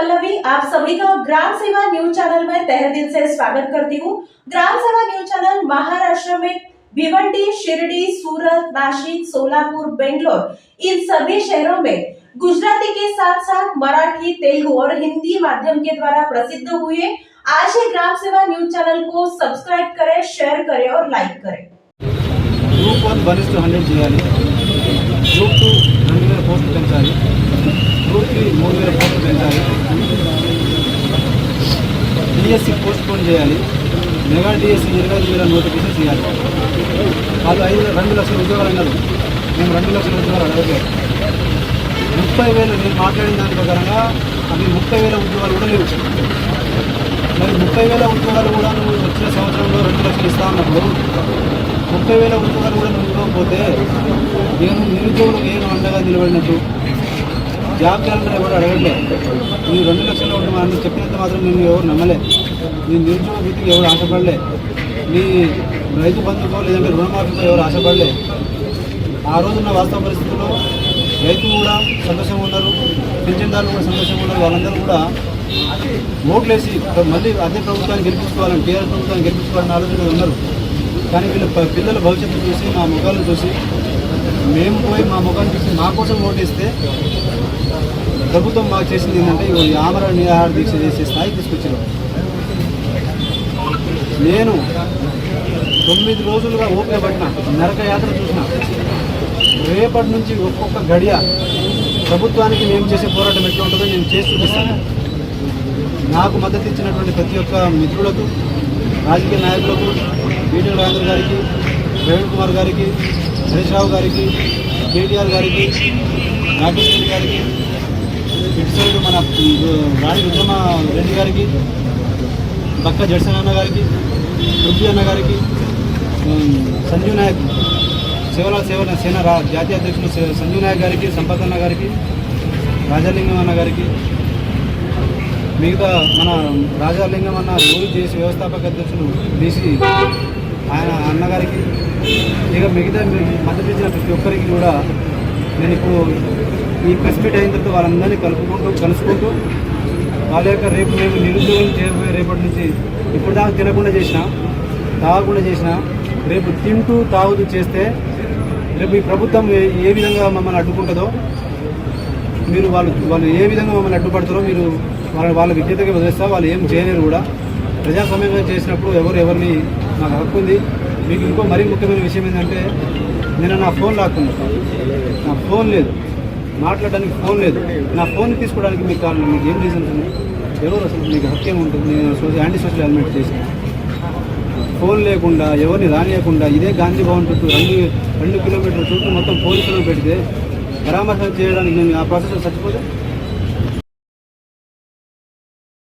पल्लवी आप सभी का ग्राम सेवा न्यूज चैनल में तहे दिल से स्वागत करती हूँ ग्राम सेवा न्यूज चैनल महाराष्ट्र में भिवंडी शिरडी सूरत नासिक सोलापुर बेंगलोर इन सभी शहरों में गुजराती के साथ साथ मराठी तेलुगु और हिंदी माध्यम के द्वारा प्रसिद्ध हुए आज ही ग्राम सेवा न्यूज चैनल को सब्सक्राइब करें शेयर करें और लाइक करें group one one two hundred చేయాలి గ్రూప్ టూ రెండు వేల పోస్టులు పెంచాలి గ్రూప్ త్రీ మూడు వేల పోస్టులు పెంచాలి డిఎస్సి పోస్ట్ పోన్ చేయాలి. మెగా డిఎస్సి ఇరవై ఐదు వేల నోటిఫికేషన్ చేయాలి వాళ్ళు ఐదు రెండు లక్షల ఉద్యోగాలు అన్నారు. మేము రెండు లక్షల ఉద్యోగాలు అడగలేదు ముప్పై వేలు నేను మాట్లాడిన దాని ప్రకారంగా అవి ముప్పై వేల ఉద్యోగాలు కూడా లేవు. మరి ముప్పై వేల ఉద్యోగాలు కూడా నువ్వు వచ్చిన సంవత్సరంలో రెండు లక్షలు ఇస్తా ఉన్నప్పుడు ముప్పై వేల ఉద్యోగాలు కూడా నువ్వు ఇవ్వకపోతే నేను నిరుద్యోగులకు ఏం అండగా నిలబడినట్టు? జాబ్ క్యాలెండర్ ఎవరు అడగట్లే మీరు రెండు లక్షలు ఉండమని చెప్పినంత మాత్రం నేను ఎవరు నమ్మలే మీ నిరుద్యోగ వృత్తికి ఎవరు ఆశపడలే మీ రైతు బంధుకో లేదంటే రుణమాఫీతో ఎవరు ఆశపడలే ఆ రోజున్న వాస్తవ పరిస్థితుల్లో రైతు కూడా సంతోషంగా ఉన్నారు పింఛన్దారులు కూడా సంతోషంగా ఉన్నారు వాళ్ళందరూ కూడా ఓట్లేసి మళ్ళీ అదే ప్రభుత్వాన్ని గెలిపించుకోవాలని టీఆర్ ప్రభుత్వాన్ని గెలిపించుకోవాలని ఆలోచన ఉన్నారు. కానీ వీళ్ళ ప- పిల్లల భవిష్యత్తు చూసి మా ముఖాలను చూసి మేము పోయి మా ముఖాన్ని చూసి మా కోసం ఓటేస్తే ప్రభుత్వం మాకు చేసింది ఏంటంటే ఈ ఆమరణ నిరాహార దీక్ష చేసే స్థాయికి తీసుకొచ్చారు నేను తొమ్మిది రోజులుగా ఓపిక పట్టిన నరక యాత్ర చూసిన రేపటి నుంచి ఒక్కొక్క గడియ ప్రభుత్వానికి మేము చేసే పోరాటం ఎట్లా ఉంటుందో నేను చేసి చూపిస్తాను. నాకు మద్దతు ఇచ్చినటువంటి ప్రతి ఒక్క మిత్రులకు రాజకీయ నాయకులకు బీటీ రాజేంద్ర గారికి ప్రవీణ్ కుమార్ గారికి హరీష్ రావు గారికి కేటీఆర్ గారికి రాకేష్ గారికి ఇటు సైడ్ మన రాణి రుద్రమ రెడ్డి గారికి బక్క జడ్సన్ అన్న గారికి పృథ్వీ అన్న గారికి సంజీవ్ నాయక్ సేవల సేవల సేన రా జాతీయ అధ్యక్షులు సంజీవ్ నాయక్ గారికి సంపత్ అన్న గారికి రాజాలింగం అన్న గారికి మిగతా మన రాజాలింగం అన్న రోజు చేసి వ్యవస్థాపక అధ్యక్షులు బీసీ ఆయన అన్నగారికి ఇక మిగతా మీ మద్దతు ఇచ్చిన ప్రతి ఒక్కరికి కూడా నేను ఇప్పుడు ఈ ప్రెస్ అయిన తర్వాత వాళ్ళందరినీ కలుపుకుంటూ కలుసుకుంటూ వాళ్ళ యొక్క రేపు మేము నిరుద్యోగం చేయబోయే రేపటి నుంచి ఇప్పుడు దాకా తినకుండా చేసిన తాగకుండా చేసిన రేపు తింటూ తాగుతూ చేస్తే రేపు ఈ ప్రభుత్వం ఏ ఏ విధంగా మమ్మల్ని అడ్డుకుంటుందో మీరు వాళ్ళు వాళ్ళు ఏ విధంగా మమ్మల్ని అడ్డుపడతారో మీరు వాళ్ళ వాళ్ళ విద్యతకి వదిలేస్తా వాళ్ళు ఏం చేయలేరు కూడా. ప్రజాస్వామ్యంగా చేసినప్పుడు ఎవరు ఎవరిని నాకు హక్కు ఉంది. మీకు ఇంకో మరీ ముఖ్యమైన విషయం ఏంటంటే నేను నా ఫోన్ లాక్కున్నా నా ఫోన్ లేదు. మాట్లాడడానికి ఫోన్ లేదు. నా ఫోన్ తీసుకోవడానికి మీకు కారణం మీకు ఏం రీజన్స్ ఉన్నాయి? ఎవరు అసలు మీకు హక్కు ఉంటుంది? నేను సోషల్ యాంటీ సోషల్ ఎలిమెంట్ చేసిన ఫోన్ లేకుండా ఎవరిని రానియకుండా ఇదే గాంధీ భవన్ చుట్టూ రెండు రెండు కిలోమీటర్ల చుట్టూ మొత్తం పోలీసులను పెడితే పరామర్శ చేయడానికి నేను ఆ ప్రాసెస్లో చచ్చిపోతే